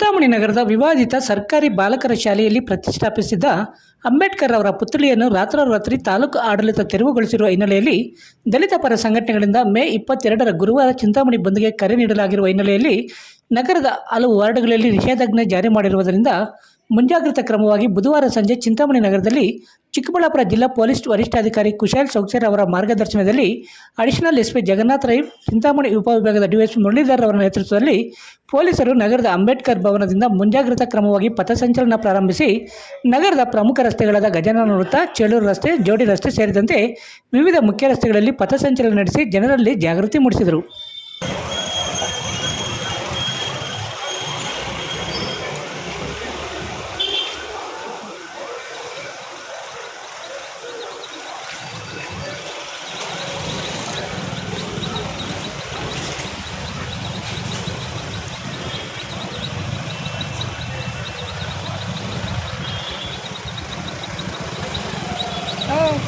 ಚಿಂತಾಮಣಿ ನಗರದ ವಿವಾದಿತ ಸರ್ಕಾರಿ ಬಾಲಕರ ಶಾಲೆಯಲ್ಲಿ ಪ್ರತಿಷ್ಠಾಪಿಸಿದ್ದ ಅಂಬೇಡ್ಕರ್ ಅವರ ಪುತ್ಥಳಿಯನ್ನು ರಾತ್ರೋರಾತ್ರಿ ತಾಲೂಕು ಆಡಳಿತ ತೆರವುಗೊಳಿಸಿರುವ ಹಿನ್ನೆಲೆಯಲ್ಲಿ ದಲಿತ ಪರ ಸಂಘಟನೆಗಳಿಂದ ಮೇ ಇಪ್ಪತ್ತೆರಡರ ಗುರುವಾರ ಚಿಂತಾಮಣಿ ಬಂದ್ಗೆ ಕರೆ ನೀಡಲಾಗಿರುವ ಹಿನ್ನೆಲೆಯಲ್ಲಿ ನಗರದ ಹಲವು ವಾರ್ಡ್ಗಳಲ್ಲಿ ನಿಷೇಧಾಜ್ಞೆ ಜಾರಿ ಮಾಡಿರುವುದರಿಂದ ಮುಂಜಾಗ್ರತಾ ಕ್ರಮವಾಗಿ ಬುಧವಾರ ಸಂಜೆ ಚಿಂತಾಮಣಿ ನಗರದಲ್ಲಿ ಚಿಕ್ಕಬಳ್ಳಾಪುರ ಜಿಲ್ಲಾ ಪೊಲೀಸ್ ವರಿಷ್ಠಾಧಿಕಾರಿ ಕುಶಾಲ್ ಸೌಕ್ಸೇರ್ ಅವರ ಮಾರ್ಗದರ್ಶನದಲ್ಲಿ ಅಡಿಷನಲ್ ಎಸ್ಪಿ ಜಗನ್ನಾಥ್ ರೈ, ಚಿಂತಾಮಣಿ ಉಪವಿಭಾಗದ ಡಿವೈಎಸ್ಪಿ ಮುರಳೀಧರ್ ಅವರ ನೇತೃತ್ವದಲ್ಲಿ ಪೊಲೀಸರು ನಗರದ ಅಂಬೇಡ್ಕರ್ ಭವನದಿಂದ ಮುಂಜಾಗ್ರತಾ ಕ್ರಮವಾಗಿ ಪಥಸಂಚಲನ ಪ್ರಾರಂಭಿಸಿ ನಗರದ ಪ್ರಮುಖ ರಸ್ತೆಗಳಾದ ಗಜಾನನ ವೃತ್ತ, ಚೇಳೂರು ರಸ್ತೆ, ಜೋಡಿ ರಸ್ತೆ ಸೇರಿದಂತೆ ವಿವಿಧ ಮುಖ್ಯ ರಸ್ತೆಗಳಲ್ಲಿ ಪಥಸಂಚಲನ ನಡೆಸಿ ಜನರಲ್ಲಿ ಜಾಗೃತಿ ಮೂಡಿಸಿದರು.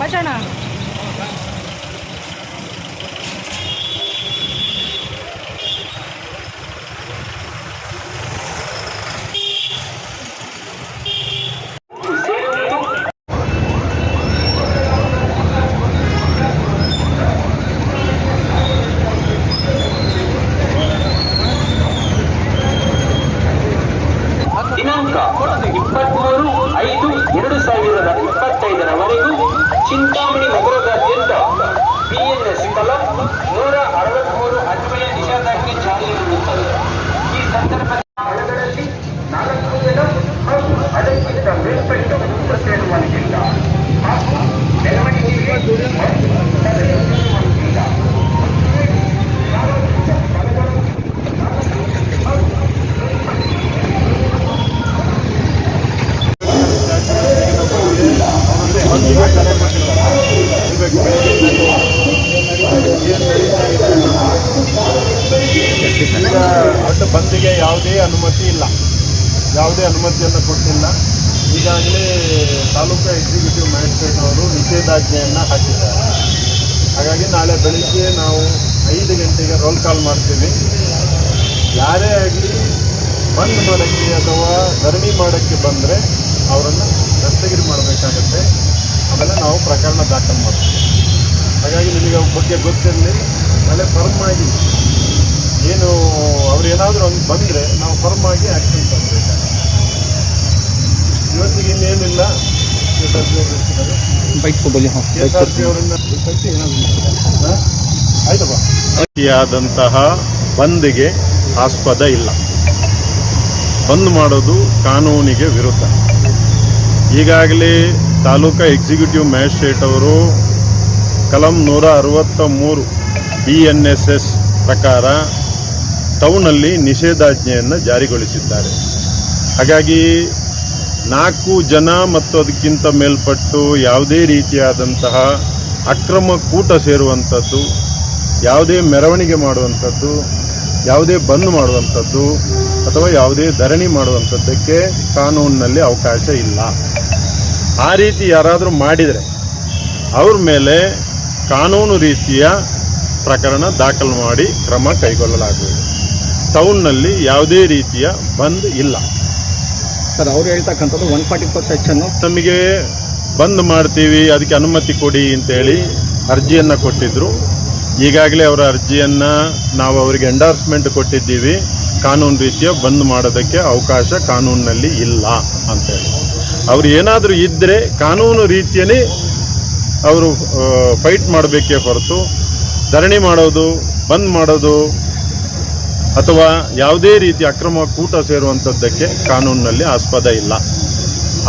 在这儿呢。ಚಿಂತಾಮಣಿ ನಗರದಾದ್ಯಂತ ಬಿಎನ್ಎಸ್ ಕಲಂ ನೂರ ಅರವತ್ಮೂರು ಅನ್ವಯ ನಿಷೇಧಾಜ್ಞೆ ಜಾರಿಯಲ್ಲಿರುತ್ತದೆ ಈ ಸಂದರ್ಭದಲ್ಲಿ ಸ್ಥಳಗಳಲ್ಲಿ ನಾಲ್ಕು ಜನ ಹಾಗೂ ಅದಕ್ಕಿಂತ ಮೇಲ್ಪಟ್ಟು ಸೇರುವಂತಿಲ್ಲ ಈಗ ದೊಡ್ಡ ಬಂದಿಗೆ ಯಾವುದೇ ಅನುಮತಿ ಇಲ್ಲ. ಯಾವುದೇ ಅನುಮತಿಯನ್ನು ಕೊಟ್ಟಿಲ್ಲ ಈಗಾಗಲೇ ತಾಲೂಕು ಎಕ್ಸಿಕ್ಯೂಟಿವ್ ಮ್ಯಾಜಿಸ್ಟ್ರೇಟ್ ಅವರು ನಿಷೇಧಾಜ್ಞೆಯನ್ನು ಹಾಕಿದ್ದಾರೆ. ಹಾಗಾಗಿ ನಾಳೆ ಬೆಳಿಗ್ಗೆ ನಾವು ಐದು ಗಂಟೆಗೆ ರೋಲ್ ಕಾಲ್ ಮಾಡ್ತೀವಿ. ಯಾರೇ ಆಗಲಿ ಬಂದ್ ಮಾಡೋಕ್ಕೆ ಅಥವಾ ಧರಣಿ ಮಾಡೋಕ್ಕೆ ಬಂದರೆ ಅವರನ್ನು ದಸ್ತಗಿರಿ ಮಾಡಬೇಕಾಗತ್ತೆ. ಆಮೇಲೆ ನಾವು ಪ್ರಕರಣ ದಾಖಲು ಮಾಡ್ತೀವಿ. ಹಾಗಾಗಿ ನಿಮಗೆ ಅವ್ರ ಬಗ್ಗೆ ಗೊತ್ತಿರಲಿ. ನಾಳೆ ಫರ್ಮ್ ಆಗಿ ಏನು ಅವ್ರು ಏನಾದರೂ ಒಂದು ಬಂದರೆ ನಾವು ಫರ್ಮ್ ಆಗಿ ಆ್ಯಕ್ಷನ್ ತಗೋಬೇಕು. ಇವತ್ತಿಗೆ ಇನ್ನೇನಿಲ್ಲ. ಅತಿಯಾದಂತಹ ಬಂದ್ಗೆ ಆಸ್ಪದ ಇಲ್ಲ. ಬಂದ್ ಮಾಡೋದು ಕಾನೂನಿಗೆ ವಿರುದ್ಧ. ಈಗಾಗಲೇ ತಾಲೂಕಾ ಎಕ್ಸಿಕ್ಯೂಟಿವ್ ಮ್ಯಾಜಿಸ್ಟ್ರೇಟ್ ಅವರು ಕಲಂ ನೂರ ಅರವತ್ತ ಮೂರು ಬಿ ಎನ್ ಎಸ್ ಎಸ್ ಪ್ರಕಾರ ಟೌನಲ್ಲಿ ನಿಷೇಧಾಜ್ಞೆಯನ್ನು ಜಾರಿಗೊಳಿಸಿದ್ದಾರೆ. ಹಾಗಾಗಿ ನಾಲ್ಕು ಜನ ಮತ್ತು ಅದಕ್ಕಿಂತ ಮೇಲ್ಪಟ್ಟು ಯಾವುದೇ ರೀತಿಯಾದಂತಹ ಅಕ್ರಮ ಕೂಟ ಸೇರುವಂಥದ್ದು, ಯಾವುದೇ ಮೆರವಣಿಗೆ ಮಾಡುವಂಥದ್ದು, ಯಾವುದೇ ಬಂದ್ ಮಾಡುವಂಥದ್ದು ಅಥವಾ ಯಾವುದೇ ಧರಣಿ ಮಾಡುವಂಥದ್ದಕ್ಕೆ ಕಾನೂನಿನಲ್ಲಿ ಅವಕಾಶ ಇಲ್ಲ. ಆ ರೀತಿ ಯಾರಾದರೂ ಮಾಡಿದರೆ ಅವ್ರ ಮೇಲೆ ಕಾನೂನು ರೀತಿಯ ಪ್ರಕರಣ ದಾಖಲು ಮಾಡಿ ಕ್ರಮ ಕೈಗೊಳ್ಳಲಾಗುವುದು. ಟೌನ್ನಲ್ಲಿ ಯಾವುದೇ ರೀತಿಯ ಬಂದ್ ಇಲ್ಲ. ಸರ್ ಅವ್ರು ಹೇಳ್ತಕ್ಕಂಥದ್ದು ಒನ್ ಫಾರ್ಟಿ ಫೋರ್ ಸೆಕ್ಷನ್ನು ನಮಗೆ ಬಂದ್ ಮಾಡ್ತೀವಿ ಅದಕ್ಕೆ ಅನುಮತಿ ಕೊಡಿ ಅಂತೇಳಿ ಅರ್ಜಿಯನ್ನು ಕೊಟ್ಟಿದ್ದರು ಈಗಾಗಲೇ ಅವರ ಅರ್ಜಿಯನ್ನು ನಾವು ಅವರಿಗೆ ಎಂಡಾರ್ಸ್ಮೆಂಟ್ ಕೊಟ್ಟಿದ್ದೀವಿ. ಕಾನೂನು ರೀತಿಯ ಬಂದ್ ಮಾಡೋದಕ್ಕೆ ಅವಕಾಶ ಕಾನೂನಿನಲ್ಲಿ ಇಲ್ಲ ಅಂತೇಳಿ. ಅವರು ಏನಾದರೂ ಇದ್ದರೆ ಕಾನೂನು ರೀತಿಯೇ ಅವರು ಫೈಟ್ ಮಾಡಬೇಕೇ ಹೊರತು ಧರಣಿ ಮಾಡೋದು ಬಂದ್ ಮಾಡೋದು ಅಥವಾ ಯಾವುದೇ ರೀತಿ ಅಕ್ರಮ ಕೂಟ ಸೇರುವಂಥದ್ದಕ್ಕೆ ಕಾನೂನಿನಲ್ಲಿ ಆಸ್ಪದ ಇಲ್ಲ.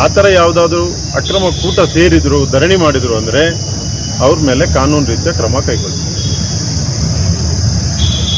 ಆ ಥರ ಯಾವುದಾದ್ರೂ ಅಕ್ರಮ ಕೂಟ ಸೇರಿದ್ರು, ಧರಣಿ ಮಾಡಿದರು ಅಂದರೆ ಅವ್ರ ಮೇಲೆ ಕಾನೂನು ರೀತಿಯ ಕ್ರಮ ಕೈಗೊಳ್ಳಿ.